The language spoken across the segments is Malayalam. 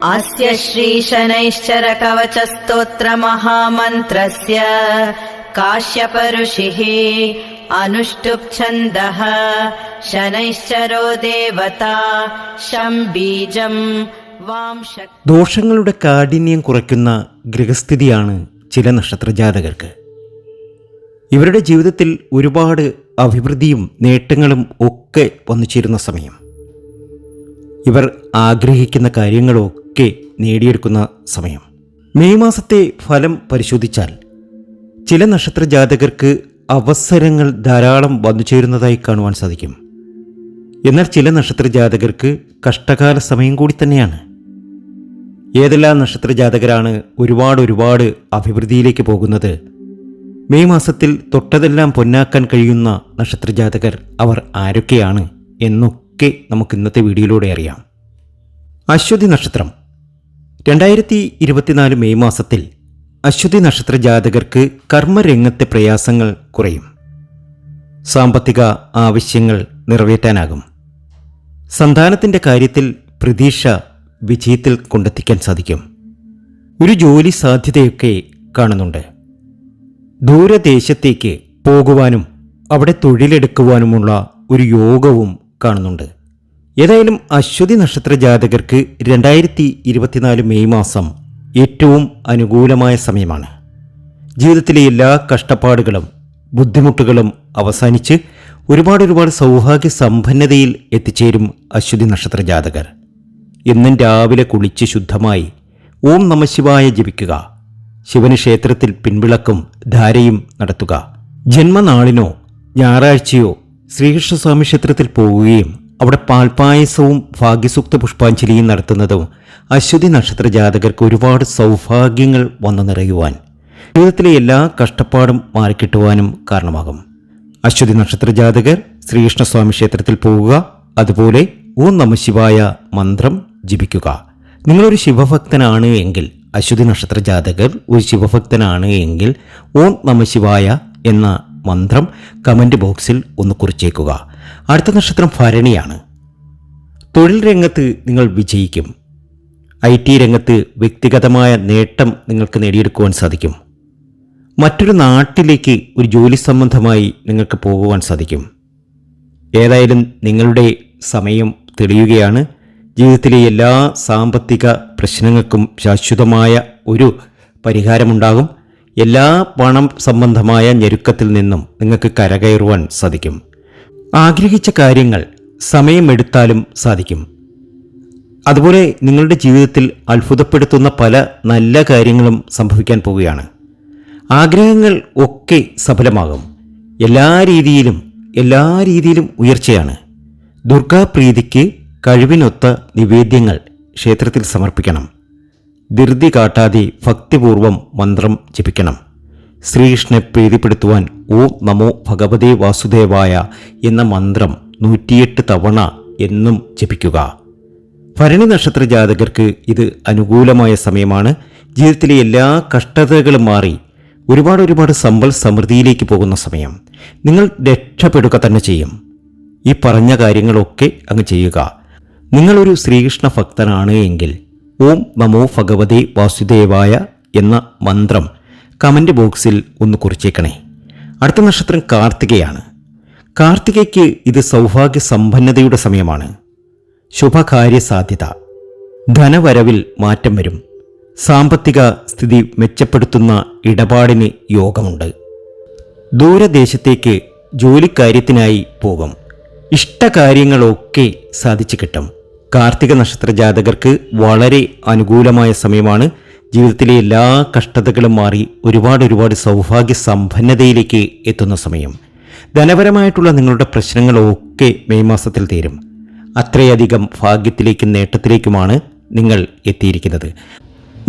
अस्य श्रीशनैश्चरकवचस्तोत्रमहामन्त्रस्य काश्यपऋषिः अनुष्टुप्छन्दः शनैश्चरो देवता शं बीजम् वां शक् ദോഷങ്ങളുടെ കാഠിന്യം കുറയ്ക്കുന്ന ഗൃഹസ്ഥിതിയാണ് ചില നക്ഷത്രജാതകർക്ക് ഇവരുടെ ജീവിതത്തിൽ ഒരുപാട് അഭിവൃദ്ധിയും നേട്ടങ്ങളും ഒക്കെ വന്നു ചേരുന്ന സമയം ഇവർ ആഗ്രഹിക്കുന്ന കാര്യങ്ങളൊക്കെ നേടിയെടുക്കുന്ന സമയം. മെയ് മാസത്തെ ഫലം പരിശോധിച്ചാൽ ചില നക്ഷത്ര ജാതകർക്ക് അവസരങ്ങൾ ധാരാളം വന്നു ചേരുന്നതായി കാണുവാൻ സാധിക്കും. എന്നാൽ ചില നക്ഷത്ര ജാതകർക്ക് കഷ്ടകാല സമയം കൂടി തന്നെയാണ്. ഏതെല്ലാം നക്ഷത്ര ജാതകരാണ് ഒരുപാട് ഒരുപാട് അഭിവൃദ്ധിയിലേക്ക് പോകുന്നത് മെയ് മാസത്തിൽ തൊട്ടതെല്ലാം പൊന്നാക്കാൻ കഴിയുന്ന നക്ഷത്ര ജാതകർ അവർ ആരൊക്കെയാണ് എന്നൊക്കെ നമുക്ക് ഇന്നത്തെ വീഡിയോയിലൂടെ അറിയാം. അശ്വതി നക്ഷത്രം. രണ്ടായിരത്തി ഇരുപത്തിനാല് മെയ് മാസത്തിൽ അശ്വതി നക്ഷത്ര ജാതകർക്ക് കർമ്മരംഗത്തെ പ്രയാസങ്ങൾ കുറയും. സാമ്പത്തിക ആവശ്യങ്ങൾ നിറവേറ്റാനാകും. സന്താനത്തിന്റെ കാര്യത്തിൽ പ്രതീക്ഷ വിജയത്തിൽ കൊണ്ടെത്തിക്കാൻ സാധിക്കും. ഒരു ജോലി സാധ്യതയൊക്കെ കാണുന്നുണ്ട്. ദൂരദേശത്തേക്ക് പോകുവാനും അവിടെ തൊഴിലെടുക്കുവാനുമുള്ള ഒരു യോഗവും കാണുന്നുണ്ട്. ഏതായാലും അശ്വതി നക്ഷത്ര ജാതകർക്ക് രണ്ടായിരത്തി ഇരുപത്തിനാല് മെയ് മാസം ഏറ്റവും അനുകൂലമായ സമയമാണ്. ജീവിതത്തിലെ എല്ലാ കഷ്ടപ്പാടുകളും ബുദ്ധിമുട്ടുകളും അവസാനിച്ച് ഒരുപാട് ഒരുപാട് സൗഭാഗ്യ സമ്പന്നതയിൽ എത്തിച്ചേരും അശ്വതി നക്ഷത്ര ജാതകർ എന്നും രാവിലെ കുളിച്ച് ശുദ്ധമായി ഓം നമശിവായ ജപിക്കുക. ശിവന് ക്ഷേത്രത്തിൽ പിൻവിളക്കും ധാരയും നടത്തുക. ജന്മനാളിനോ ഞായറാഴ്ചയോ ശ്രീകൃഷ്ണസ്വാമി ക്ഷേത്രത്തിൽ പോവുകയും അവിടെ പാൽപായസവും ഭാഗ്യസൂക്ത പുഷ്പാഞ്ജലിയും നടത്തുന്നതും അശ്വതി നക്ഷത്ര ജാതകർക്ക് ഒരുപാട് സൗഭാഗ്യങ്ങൾ വന്നു നിറയുവാൻ. ജീവിതത്തിലെ എല്ലാ കഷ്ടപ്പാടും മാറിക്കിട്ടുവാനും കാരണമാകും. അശ്വതി നക്ഷത്ര ജാതകർ ശ്രീകൃഷ്ണസ്വാമി ക്ഷേത്രത്തിൽ പോവുക അതുപോലെ ഓം നമശിവായ മന്ത്രം ജപിക്കുക. നിങ്ങളൊരു ശിവഭക്തനാണ് എങ്കിൽ അശ്വതി നക്ഷത്ര ജാതകർ ഒരു ശിവഭക്തനാണ് എങ്കിൽ ഓം നമശിവായ എന്ന മന്ത്രം കമന്റ് ബോക്സിൽ ഒന്ന് കുറിച്ചേക്കുക. അടുത്ത നക്ഷത്രം ഭരണിയാണ്. തൊഴിൽ രംഗത്ത് നിങ്ങൾ വിജയിക്കും. ഐ ടി രംഗത്ത് വ്യക്തിഗതമായ നേട്ടം നിങ്ങൾക്ക് നേടിയെടുക്കുവാൻ സാധിക്കും. മറ്റൊരു നാട്ടിലേക്ക് ഒരു ജോലി സംബന്ധമായി നിങ്ങൾക്ക് പോകുവാൻ സാധിക്കും. ഏതായാലും നിങ്ങളുടെ സമയം തെളിയുകയാണ്. ജീവിതത്തിലെ എല്ലാ സാമ്പത്തിക പ്രശ്നങ്ങൾക്കും ശാശ്വതമായ ഒരു പരിഹാരമുണ്ടാകും. എല്ലാ പണം സംബന്ധമായ ഞെരുക്കത്തിൽ നിന്നും നിങ്ങൾക്ക് കരകയറുവാൻ സാധിക്കും. ആഗ്രഹിച്ച കാര്യങ്ങൾ സമയമെടുത്താലും സാധിക്കും. അതുപോലെ നിങ്ങളുടെ ജീവിതത്തിൽ അത്ഭുതപ്പെടുത്തുന്ന പല നല്ല കാര്യങ്ങളും സംഭവിക്കാൻ പോവുകയാണ്. ആഗ്രഹങ്ങൾ ഒക്കെ സഫലമാകും. എല്ലാ രീതിയിലും എല്ലാ രീതിയിലും ഉയർച്ചയാണ്. ദുർഗാപ്രീതിക്ക് കഴിവിനൊത്ത നിവേദ്യങ്ങൾ ക്ഷേത്രത്തിൽ സമർപ്പിക്കണം. ധൃതി കാട്ടാതെ ഭക്തിപൂർവം മന്ത്രം ജപിക്കണം. ശ്രീകൃഷ്ണനെ പ്രീതിപ്പെടുത്തുവാൻ ഓം നമോ ഭഗവതേ വാസുദേവായ എന്ന മന്ത്രം നൂറ്റിയെട്ട് തവണ എന്നും ജപിക്കുക. ഭരണി നക്ഷത്ര ജാതകർക്ക് ഇത് അനുകൂലമായ സമയമാണ്. ജീവിതത്തിലെ എല്ലാ കഷ്ടതകളും മാറി ഒരുപാട് ഒരുപാട് സമ്പൽ സമൃദ്ധിയിലേക്ക് പോകുന്ന സമയം. നിങ്ങൾ രക്ഷപ്പെടുക തന്നെ ചെയ്യും. ഈ പറഞ്ഞ കാര്യങ്ങളൊക്കെ അങ്ങ് ചെയ്യുക. നിങ്ങളൊരു ശ്രീകൃഷ്ണ ഭക്തനാണ് എങ്കിൽ ഓം നമോ ഭഗവതേ വാസുദേവായ എന്ന മന്ത്രം കമന്റ് ബോക്സിൽ ഒന്ന് കുറിച്ചേക്കണേ. അടുത്ത നക്ഷത്രം കാർത്തികയാണ്. കാർത്തികയ്ക്ക് ഇത് സൗഭാഗ്യ സമ്പന്നതയുടെ സമയമാണ്. ശുഭകാര്യ സാധ്യത ധനവരവിൽ മാറ്റം വരും. സാമ്പത്തിക സ്ഥിതി മെച്ചപ്പെടുത്തുന്ന ഇടപാടിന് യോഗമുണ്ട്. ദൂരദേശത്തേക്ക് ജോലിക്കാര്യത്തിനായി പോകും. ഇഷ്ടകാര്യങ്ങളൊക്കെ സാധിച്ചു കിട്ടും. കാർത്തിക നക്ഷത്ര ജാതകർക്ക് വളരെ അനുകൂലമായ സമയമാണ് ജീവിതത്തിലെ എല്ലാ കഷ്ടതകളും മാറി ഒരുപാട് ഒരുപാട് സൗഭാഗ്യ സമ്പന്നതയിലേക്ക് എത്തുന്ന സമയം. ധനപരമായിട്ടുള്ള നിങ്ങളുടെ പ്രശ്നങ്ങളൊക്കെ മെയ് മാസത്തിൽ തീരും. അത്രയധികം ഭാഗ്യത്തിലേക്കും നേട്ടത്തിലേക്കുമാണ് നിങ്ങൾ എത്തിയിരിക്കുന്നത്.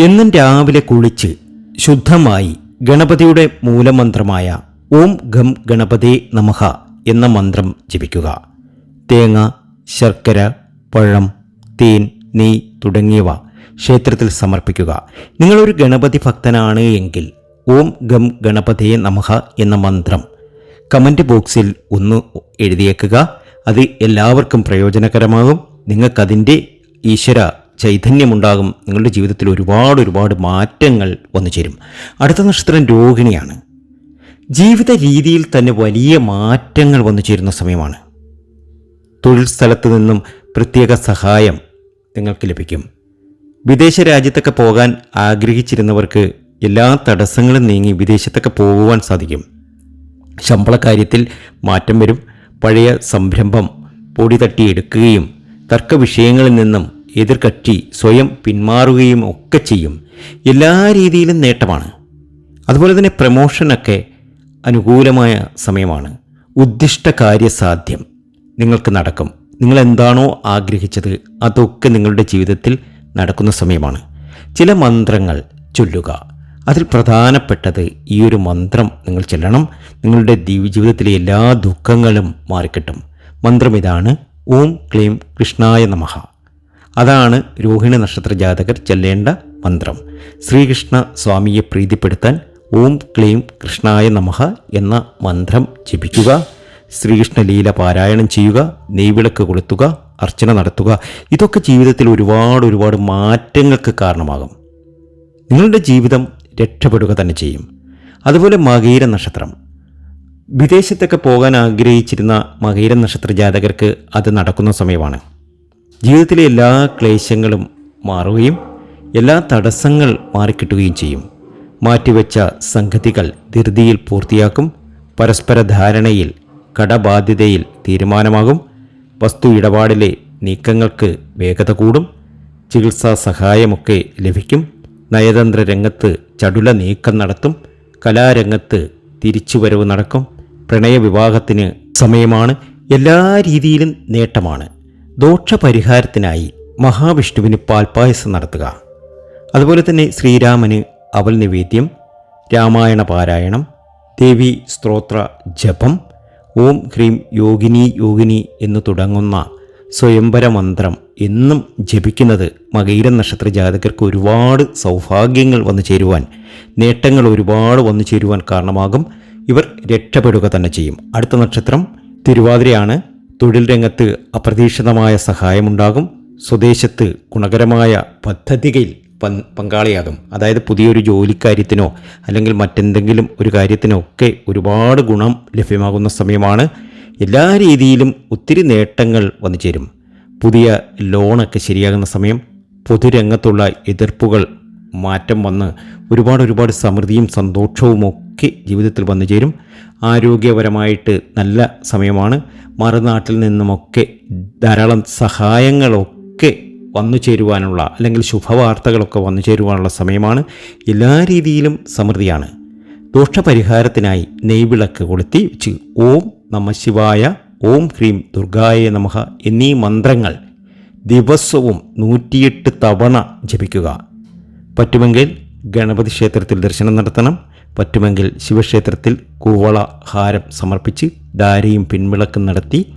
എന്നും രാവിലെ കുളിച്ച് ശുദ്ധമായി ഗണപതിയുടെ മൂലമന്ത്രമായ ഓം ഗം ഗണപതി നമഹ എന്ന മന്ത്രം ജപിക്കുക. തേങ്ങ ശർക്കര പഴം തേൻ നെയ് തുടങ്ങിയവ ക്ഷേത്രത്തിൽ സമർപ്പിക്കുക. നിങ്ങളൊരു ഗണപതി ഭക്തനാണ് എങ്കിൽ ഓം ഗം ഗണപതിയെ നമഹ എന്ന മന്ത്രം കമന്റ് ബോക്സിൽ ഒന്ന് എഴുതിയേക്കുക. അത് എല്ലാവർക്കും പ്രയോജനകരമാകും. നിങ്ങൾക്കതിന്റെ ഈശ്വര ചൈതന്യമുണ്ടാകും. നിങ്ങളുടെ ജീവിതത്തിൽ ഒരുപാട് ഒരുപാട് മാറ്റങ്ങൾ വന്നു ചേരും. അടുത്ത നക്ഷത്രം രോഹിണിയാണ്. ജീവിത രീതിയിൽ തന്നെ വലിയ മാറ്റങ്ങൾ വന്നു ചേരുന്ന സമയമാണ്. തൊഴിൽ സ്ഥലത്ത് നിന്നും പ്രത്യേക സഹായം നിങ്ങൾക്ക് ലഭിക്കും. വിദേശ രാജ്യത്തൊക്കെ പോകാൻ ആഗ്രഹിച്ചിരുന്നവർക്ക് എല്ലാ തടസ്സങ്ങളും നീങ്ങി വിദേശത്തൊക്കെ പോകുവാൻ സാധിക്കും. ശമ്പള കാര്യത്തിൽ മാറ്റം വരും. പഴയ സംരംഭം പൊടി തട്ടിയെടുക്കുകയും തർക്ക വിഷയങ്ങളിൽ നിന്നും എതിർകക്ഷി സ്വയം പിന്മാറുകയും ഒക്കെ ചെയ്യും. എല്ലാ രീതിയിലും നേട്ടമാണ്. അതുപോലെ തന്നെ പ്രമോഷനൊക്കെ അനുകൂലമായ സമയമാണ്. ഉദ്ദിഷ്ട കാര്യസാധ്യം നിങ്ങൾക്ക് നടക്കും. നിങ്ങൾ എന്താണോ ആഗ്രഹിച്ചത് അതൊക്കെ നിങ്ങളുടെ ജീവിതത്തിൽ നടക്കുന്ന സമയമാണ്. ചില മന്ത്രങ്ങൾ ചൊല്ലുക. അതിൽ പ്രധാനപ്പെട്ടത് ഈ ഒരു മന്ത്രം നിങ്ങൾ ചെല്ലണം. നിങ്ങളുടെ ജീവിതത്തിലെ എല്ലാ ദുഃഖങ്ങളും മാറിക്കിട്ടും. മന്ത്രം ഇതാണ് ഓം ക്ലീം കൃഷ്ണായ നമഃ. അതാണ് രോഹിണി നക്ഷത്ര ജാതകർ ചെല്ലേണ്ട മന്ത്രം. ശ്രീകൃഷ്ണ സ്വാമിയെ പ്രീതിപ്പെടുത്താൻ ഓം ക്ലീം കൃഷ്ണായ നമഃ എന്ന മന്ത്രം ജപിക്കുക. ശ്രീകൃഷ്ണ ലീല പാരായണം ചെയ്യുക നെയ്വിളക്ക് കൊളുത്തുക അർച്ചന നടത്തുക. ഇതൊക്കെ ജീവിതത്തിൽ ഒരുപാട് ഒരുപാട് മാറ്റങ്ങൾക്ക് കാരണമാകും. നിങ്ങളുടെ ജീവിതം രക്ഷപ്പെടുക തന്നെ ചെയ്യും. അതുപോലെ മകീര നക്ഷത്രം. വിദേശത്തൊക്കെ പോകാൻ ആഗ്രഹിച്ചിരുന്ന മകീര നക്ഷത്ര ജാതകർക്ക് അത് നടക്കുന്ന സമയമാണ്. ജീവിതത്തിലെ എല്ലാ ക്ലേശങ്ങളും മാറുകയും എല്ലാ തടസ്സങ്ങൾ മാറിക്കിട്ടുകയും ചെയ്യും. മാറ്റിവെച്ച സംഗതികൾ ധൃതിയിൽ പൂർത്തിയാക്കും. പരസ്പര ധാരണയിൽ കടബാധ്യതയിൽ തീരുമാനമാകും. വസ്തു ഇടപാടിലെ നീക്കങ്ങൾക്ക് വേഗത കൂടും. ചികിത്സാ സഹായമൊക്കെ ലഭിക്കും. നയതന്ത്ര രംഗത്ത് ചടുല നീക്കം നടത്തും. കലാരംഗത്ത് തിരിച്ചുവരവ് നടക്കും. പ്രണയവിവാഹത്തിന് സമയമാണ്. എല്ലാ രീതിയിലും നേട്ടമാണ്. ദോഷപരിഹാരത്തിനായി മഹാവിഷ്ണുവിന് പാൽപ്പായസം നടത്തുക. അതുപോലെ തന്നെ ശ്രീരാമന് അവൽ നിവേദ്യം രാമായണ പാരായണം ദേവി സ്ത്രോത്ര ജപം ഓം ഹ്രീം യോഗിനി യോഗിനി എന്ന് തുടങ്ങുന്ന സ്വയംവര മന്ത്രം എന്നും ജപിക്കുന്നത് മകയിര നക്ഷത്ര ജാതകർക്ക് ഒരുപാട് സൗഭാഗ്യങ്ങൾ വന്നു ചേരുവാൻ നേട്ടങ്ങൾ ഒരുപാട് വന്നു ചേരുവാൻ കാരണമാകും. ഇവർ രക്ഷപ്പെടുക തന്നെ ചെയ്യും. അടുത്ത നക്ഷത്രം തിരുവാതിരയാണ്. തൊഴിൽ രംഗത്ത് അപ്രതീക്ഷിതമായ സഹായമുണ്ടാകും. സ്വദേശത്ത് ഗുണകരമായ പദ്ധതിയിൽ പൻ- പങ്കാളിയാകും. അതായത് പുതിയൊരു ജോലിക്കാര്യത്തിനോ അല്ലെങ്കിൽ മറ്റെന്തെങ്കിലും ഒരു കാര്യത്തിനോ ഒക്കെ ഒരുപാട് ഗുണം ലഭ്യമാകുന്ന സമയമാണ് എല്ലാ രീതിയിലും ഒത്തിരി നേട്ടങ്ങൾ വന്നു ചേരും. പുതിയ ലോണൊക്കെ ശരിയാകുന്ന സമയം പൊതുരംഗത്തുള്ള എതിർപ്പുകൾ മാറ്റം വന്ന് ഒരുപാട് ഒരുപാട് സമൃദ്ധിയും സന്തോഷവും ഒക്കെ ജീവിതത്തിൽ വന്നു ചേരും. ആരോഗ്യപരമായിട്ട് നല്ല സമയമാണ്. മറുനാട്ടിൽ നിന്നുമൊക്കെ ധാരാളം സഹായങ്ങളൊക്കെ വന്നു ചേരുവാനുള്ള അല്ലെങ്കിൽ ശുഭവാർത്തകളൊക്കെ വന്നു ചേരുവാനുള്ള സമയമാണ്. എല്ലാ രീതിയിലും സമൃദ്ധിയാണ്. ദോഷപരിഹാരത്തിനായി നെയ്വിളക്ക് കൊളുത്തി വെച്ച് ഓം നമ ശിവായ ഓം ഹ്രീം ദുർഗായ നമഃ എന്നീ മന്ത്രങ്ങൾ ദിവസവും നൂറ്റിയെട്ട് തവണ ജപിക്കുക. പറ്റുമെങ്കിൽ ഗണപതി ക്ഷേത്രത്തിൽ ദർശനം നടത്തണം. പറ്റുമെങ്കിൽ ശിവക്ഷേത്രത്തിൽ കൂവള ഹാരം സമർപ്പിച്ച് ദാരിയും പിൻവിളക്കും നടത്തി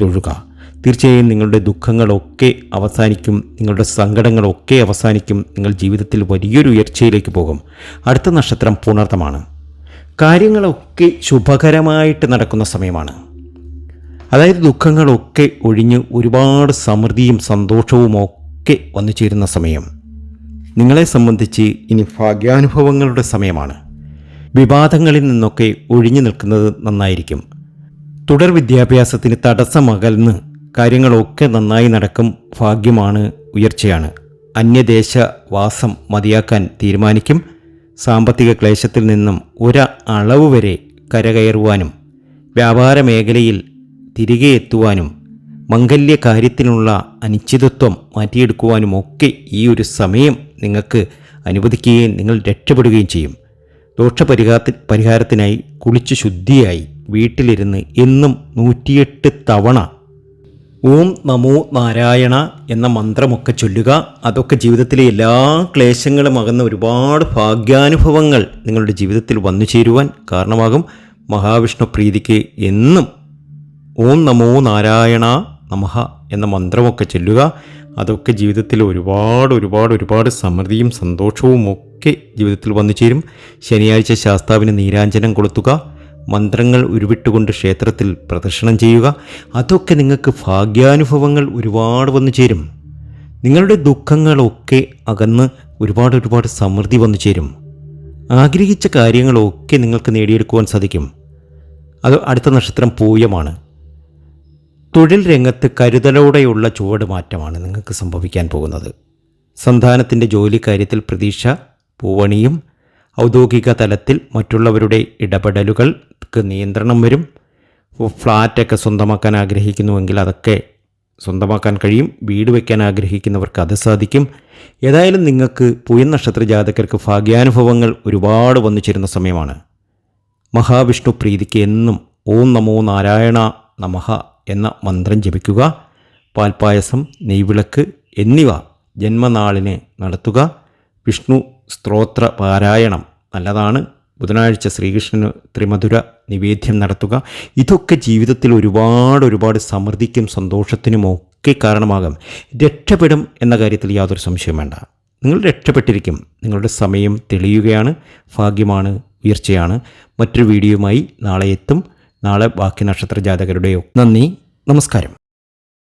തൊഴുക. തീർച്ചയായും നിങ്ങളുടെ ദുഃഖങ്ങളൊക്കെ അവസാനിക്കും നിങ്ങളുടെ സങ്കടങ്ങളൊക്കെ അവസാനിക്കും നിങ്ങൾ ജീവിതത്തിൽ വലിയൊരു ഉയർച്ചയിലേക്ക് പോകും. അടുത്ത നക്ഷത്രം പുണർത്തമാണ് കാര്യങ്ങളൊക്കെ ശുഭകരമായിട്ട് നടക്കുന്ന സമയമാണ്. അതായത് ദുഃഖങ്ങളൊക്കെ ഒഴിഞ്ഞ് ഒരുപാട് സമൃദ്ധിയും സന്തോഷവും ഒക്കെ വന്നു ചേരുന്ന സമയം. നിങ്ങളെ സംബന്ധിച്ച് ഇനി ഭാഗ്യാനുഭവങ്ങളുടെ സമയമാണ്. വിവാദങ്ങളിൽ നിന്നൊക്കെ ഒഴിഞ്ഞു നിൽക്കുന്നത് നന്നായിരിക്കും. തുടർ വിദ്യാഭ്യാസത്തിന് തടസ്സമകൽന്ന് കാര്യങ്ങളൊക്കെ നന്നായി നടക്കും ഭാഗ്യമാണ് ഉയർച്ചയാണ്. അന്യദേശ വാസം മതിയാക്കാൻ തീരുമാനിക്കും. സാമ്പത്തിക ക്ലേശത്തിൽ നിന്നും ഒരു അളവ് വരെ കരകയറുവാനും വ്യാപാര മേഖലയിൽ തിരികെ എത്തുവാനും മംഗല്യ കാര്യത്തിനുള്ള അനിശ്ചിതത്വം മാറ്റിയെടുക്കുവാനും ഒക്കെ ഈ ഒരു സമയം നിങ്ങൾക്ക് അനുവദിക്കുകയും നിങ്ങൾ രക്ഷപ്പെടുകയും ചെയ്യും. ദോഷപരിഹാരത്തി പരിഹാരത്തിനായി കുളിച്ച് ശുദ്ധിയായി വീട്ടിലിരുന്ന് എന്നും നൂറ്റിയെട്ട് തവണ ഓം നമോ നാരായണ എന്ന മന്ത്രമൊക്കെ ചൊല്ലുക. അതൊക്കെ ജീവിതത്തിലെ എല്ലാ ക്ലേശങ്ങളും അകന്ന ഒരുപാട് ഭാഗ്യാനുഭവങ്ങൾ നിങ്ങളുടെ ജീവിതത്തിൽ വന്നു ചേരുവാൻ കാരണമാകും. മഹാവിഷ്ണു പ്രീതിക്ക് എന്നും ഓം നമോ നാരായണ നമഹ എന്ന മന്ത്രമൊക്കെ ചൊല്ലുക. അതൊക്കെ ജീവിതത്തിൽ ഒരുപാട് ഒരുപാട് ഒരുപാട് സമൃദ്ധിയും സന്തോഷവും ഒക്കെ ജീവിതത്തിൽ വന്നു ചേരും. ശനിയാഴ്ച ശാസ്താവിന് നീരാഞ്ജനം കൊളുത്തുക. മന്ത്രങ്ങൾ ഉരുവിട്ടുകൊണ്ട് ക്ഷേത്രത്തിൽ പ്രദർശനം ചെയ്യുക. അതൊക്കെ നിങ്ങൾക്ക് ഭാഗ്യാനുഭവങ്ങൾ ഒരുപാട് വന്നു ചേരും. നിങ്ങളുടെ ദുഃഖങ്ങളൊക്കെ അകന്ന് ഒരുപാട് ഒരുപാട് സമൃദ്ധി വന്നു ചേരും. ആഗ്രഹിച്ച കാര്യങ്ങളൊക്കെ നിങ്ങൾക്ക് നേടിയെടുക്കുവാൻ സാധിക്കും. അത് അടുത്ത നക്ഷത്രം പൂയമാണ്. തൊഴിൽ രംഗത്ത് കരുതലോടെയുള്ള ചുവട് മാറ്റമാണ് നിങ്ങൾക്ക് സംഭവിക്കാൻ പോകുന്നത്. സന്താനത്തിന്റെ ജോലി കാര്യത്തിൽ പ്രതീക്ഷ പൂവണിയും ഔദ്യോഗിക തലത്തിൽ മറ്റുള്ളവരുടെ ഇടപെടലുകൾക്ക് നിയന്ത്രണം വരും. ഫ്ലാറ്റൊക്കെ സ്വന്തമാക്കാൻ ആഗ്രഹിക്കുന്നുവെങ്കിൽ അതൊക്കെ സ്വന്തമാക്കാൻ കഴിയും. വീട് വയ്ക്കാൻ ആഗ്രഹിക്കുന്നവർക്ക് അത് സാധിക്കും. ഏതായാലും നിങ്ങൾക്ക് പൂയൻ നക്ഷത്ര ജാതകർക്ക് ഭാഗ്യാനുഭവങ്ങൾ ഒരുപാട് വന്നു ചേരുന്ന സമയമാണ്. മഹാവിഷ്ണു പ്രീതിക്ക് എന്നും ഓം നമോ നാരായണ നമഹ എന്ന മന്ത്രം ജപിക്കുക. പാൽപ്പായസം നെയ്വിളക്ക് എന്നിവ ജന്മനാളിന് നടത്തുക. വിഷ്ണു സ്ത്രോത്ര പാരായണം നല്ലതാണ്. ബുധനാഴ്ച ശ്രീകൃഷ്ണന് ത്രിമധുര നിവേദ്യം നടത്തുക. ഇതൊക്കെ ജീവിതത്തിൽ ഒരുപാട് ഒരുപാട് സമൃദ്ധിക്കും സന്തോഷത്തിനും ഒക്കെ കാരണമാകും. രക്ഷപ്പെടും എന്ന കാര്യത്തിൽ യാതൊരു സംശയവും വേണ്ട. നിങ്ങൾ രക്ഷപ്പെട്ടിരിക്കും. നിങ്ങളുടെ സമയം തെളിയുകയാണ്. ഭാഗ്യമാണ് ഉയർച്ചയാണ്. മറ്റൊരു വീഡിയോയുമായി നാളെ എത്തും. നാളെ ബാക്കി നക്ഷത്ര ജാതകരുടെയോ നന്ദി. നമസ്കാരം.